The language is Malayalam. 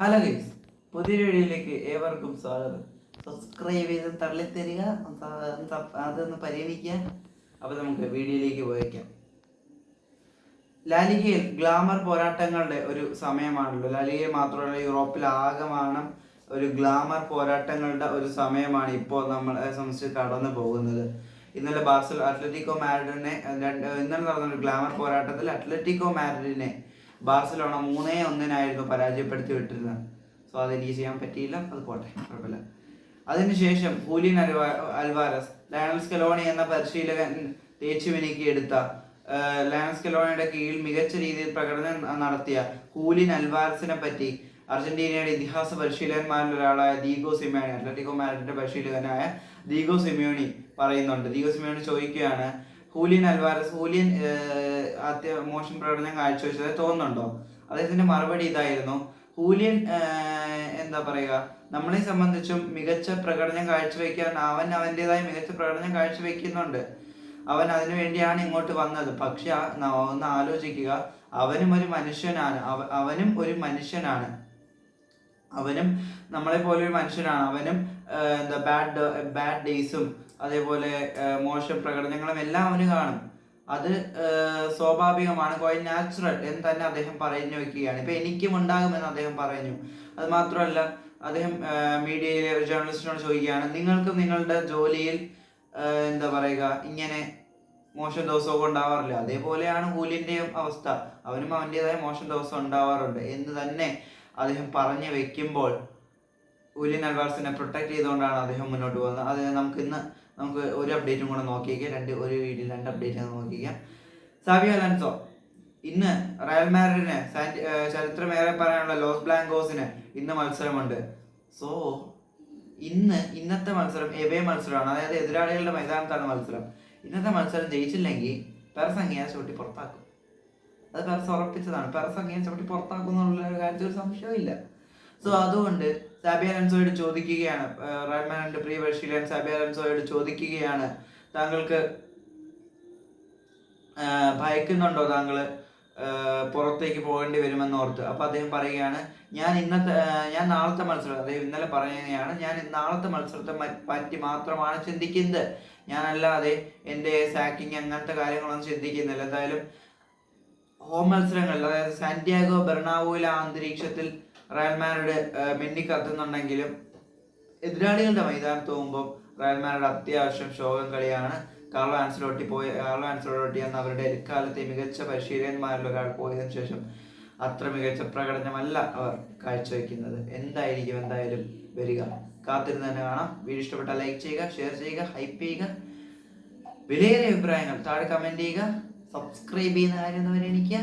ഹലോ ഗൈസ് പുതിയൊരു വീഡിയോയിലേക്ക് ഏവർക്കും സ്വാഗതം. സബ്സ്ക്രൈബ് ചെയ്ത് തള്ളിത്തരിക അതൊന്ന് പരിഗണിക്കുക അപ്പോൾ നമുക്ക് വീഡിയോയിലേക്ക് പോയേക്കാം. ലാലികയിൽ ഗ്ലാമർ പോരാട്ടങ്ങളുടെ ഒരു സമയമാണല്ലോ. ലാലികയിൽ മാത്രമല്ല യൂറോപ്പിൽ ആകമാണ് ഒരു ഗ്ലാമർ പോരാട്ടങ്ങളുടെ ഒരു സമയമാണ് ഇപ്പോൾ നമ്മൾ സംബന്ധിച്ച് കടന്നു പോകുന്നത്. ഇന്നലെ ബാർസൽ അത്ലറ്റിക്കോ മാരിഡിനെ ഇന്നലെ നടന്ന ഒരു ഗ്ലാമർ പോരാട്ടത്തിൽ അത്ലറ്റിക്കോ മാഡ്രിഡിനെ ബാർസലോണ മൂന്നേ ഒന്നിനായിരുന്നു പരാജയപ്പെടുത്തി വിട്ടിരുന്നത്. സോ അത് എനിക്ക് ചെയ്യാൻ പറ്റിയില്ല. അത് പോട്ടെ. കുഴപ്പമില്ല. അതിനുശേഷം Julian Alva Alvarez Lionel Scaloni എന്ന പരിശീലകൻ തേച്ചു മിനുക്കിയെടുത്ത ലയണൽ സ്കലോണിയുടെ കീഴിൽ മികച്ച രീതിയിൽ പ്രകടനം നടത്തിയ ഹൂലിൻ അൽവാരസിനെ പറ്റി അർജന്റീനയുടെ ഇതിഹാസ പരിശീലകന്മാരിൽ ഒരാളായ ദീഗോ സിമിയോണി അത്ലറ്റിക്കോ മാഡ്രിഡിന്റെ പരിശീലകനായ ദീഗോ സിമിയോണി പറയുന്നുണ്ട്. ദീഗോ സിമിയോണി ചോദിക്കുകയാണ് ഹൂലിൻ അൽവാരസ് ഹൂലിയൻ അത്യ മോശം പ്രകടനം കാഴ്ചവെച്ചത് തോന്നുന്നുണ്ടോ? അദ്ദേഹത്തിന്റെ മറുപടി ഇതായിരുന്നു. ഹൂലിയൻ എന്താ പറയുക നമ്മളെ സംബന്ധിച്ചും മികച്ച പ്രകടനം കാഴ്ചവെക്കാൻ അവൻ അവന്റെതായ മികച്ച പ്രകടനം കാഴ്ചവെക്കുന്നുണ്ട്. അവൻ അതിനു വേണ്ടിയാണ് ഇങ്ങോട്ട് വന്നത്. പക്ഷെ ഒന്ന് ആലോചിക്കുക. അവനും ഒരു മനുഷ്യനാണ്. അവനും ഒരു മനുഷ്യനാണ്. അവനും നമ്മളെ പോലെ ഒരു മനുഷ്യനാണ്. അവനും എന്താ ബാഡ് ബാഡ് ഡേയ്സും അതേപോലെ മോശം പ്രകടനങ്ങളും എല്ലാം അവന് കാണും. അത് സ്വാഭാവികമാണ്. ക്വൈറ്റ് നാച്ചുറൽ എന്ന് തന്നെ അദ്ദേഹം പറഞ്ഞു വെക്കുകയാണ്. ഇപ്പൊ എനിക്കും ഉണ്ടാകുമെന്ന് അദ്ദേഹം പറഞ്ഞു. അത് മാത്രമല്ല അദ്ദേഹം മീഡിയയിലെ ഒരു ജേർണലിസ്റ്റിനോട് ചോദിക്കുകയാണ് നിങ്ങൾക്കും നിങ്ങളുടെ ജോലിയിൽ എന്താ പറയുക ഇങ്ങനെ മോശം ദിവസമൊക്കെ ഉണ്ടാവാറില്ല? അതേപോലെയാണ് കൂലിന്റെയും അവസ്ഥ. അവനും അവന്റെതായ മോശം ദിവസം ഉണ്ടാവാറുണ്ട്. എന്ന് തന്നെ അദ്ദേഹം പറഞ്ഞു വെക്കുമ്പോൾ ഉലിൻ അൽവാർസിനെ പ്രൊട്ടക്ട് ചെയ്തുകൊണ്ടാണ് അദ്ദേഹം മുന്നോട്ട് പോകുന്നത്. അത് നമുക്ക് ഇന്ന് നമുക്ക് ഒരു അപ്ഡേറ്റും കൂടെ നോക്കിയേക്കാം. രണ്ട് ഒരു വീഡിയോ രണ്ട് അപ്ഡേറ്റ് നോക്കിക്കാം സാബിയോ അലൻസോ ഇന്ന് റയൽ മാഡ്രിഡിന് ചരിത്രമേറെ പറയാനുള്ള ലോസ് ബ്ലാങ്കോസിന് ഇന്ന് മത്സരമുണ്ട്. സോ ഇന്ന് ഇന്നത്തെ മത്സരം എവേ മത്സരമാണ്. അതായത് എതിരാളികളുടെ മൈതാനത്താണ് മത്സരം. ഇന്നത്തെ മത്സരം ജയിച്ചില്ലെങ്കിൽ പെറസംഖ്യ ചൂട്ടി പുറത്താക്കും. അത് പെറസ് ഉറപ്പിച്ചതാണ് പെറസംഖ്യ ചവിട്ടി പുറത്താക്കുന്നുള്ള കാര്യത്തിൽ ഒരു സംശയമില്ല സോ അതുകൊണ്ട് സാബി അലൻസോയോട് ചോദിക്കുകയാണ്. റൈമാനന്റെ പ്രിയ പരിശീലകൻ സാബി അലൻസോയോട് ചോദിക്കുകയാണ്. താങ്കൾക്ക് ഭയക്കുന്നുണ്ടോ താങ്കൾ പുറത്തേക്ക് പോകേണ്ടി വരുമെന്ന് ഓർത്ത് അപ്പൊ അദ്ദേഹം പറയുകയാണ് ഞാൻ ഇന്നത്തെ ഞാൻ നാളത്തെ മത്സരം അദ്ദേഹം ഇന്നലെ പറയുകയാണ് ഞാൻ നാളത്തെ മത്സരത്തെ പറ്റി മാത്രമാണ് ചിന്തിക്കുന്നത്. ഞാനല്ലാതെ എന്റെ സാക്കിങ് അങ്ങനത്തെ കാര്യങ്ങളൊന്നും ചിന്തിക്കുന്നില്ല. എന്തായാലും ഹോം മത്സരങ്ങളിൽ അതായത് സാന്റിയാഗോ ബെർണാവോയിലെ അന്തരീക്ഷത്തിൽ റയൽ മാഡ്രിഡ് ഏർ കത്തുന്നുണ്ടെങ്കിലും എതിരാളികളുടെ മൈതാനത്ത് പോകുമ്പോൾ റയൽ മാഡ്രിഡ് അത്യാവശ്യം ശോകം കളിയാണ്. കാർലോ ആൻസലോട്ടി പോയ കാർലോ ആൻസലോട്ടി എന്ന അവരുടെ എക്കാലത്തെ മികച്ച പരിശീലകന്മാരിൽ ഒരാൾ പോയതിനു ശേഷം അത്ര മികച്ച പ്രകടനമല്ല അവർ കാഴ്ചവെക്കുന്നത്. എന്തായിരിക്കും എന്തായാലും വരിക. കാത്തിരുന്ന് തന്നെ കാണാം. വീഡിയോ ഇഷ്ടപ്പെട്ടാൽ ലൈക്ക് ചെയ്യുക ഷെയർ ചെയ്യുക ഹൈപ്പ് ചെയ്യുക. വിലയേറിയ അഭിപ്രായങ്ങൾ താഴെ കമന്റ് ചെയ്യുക. സബ്സ്ക്രൈബ് ചെയ്യുന്ന കാര്യം എന്ന് പരിഗണിക്കുക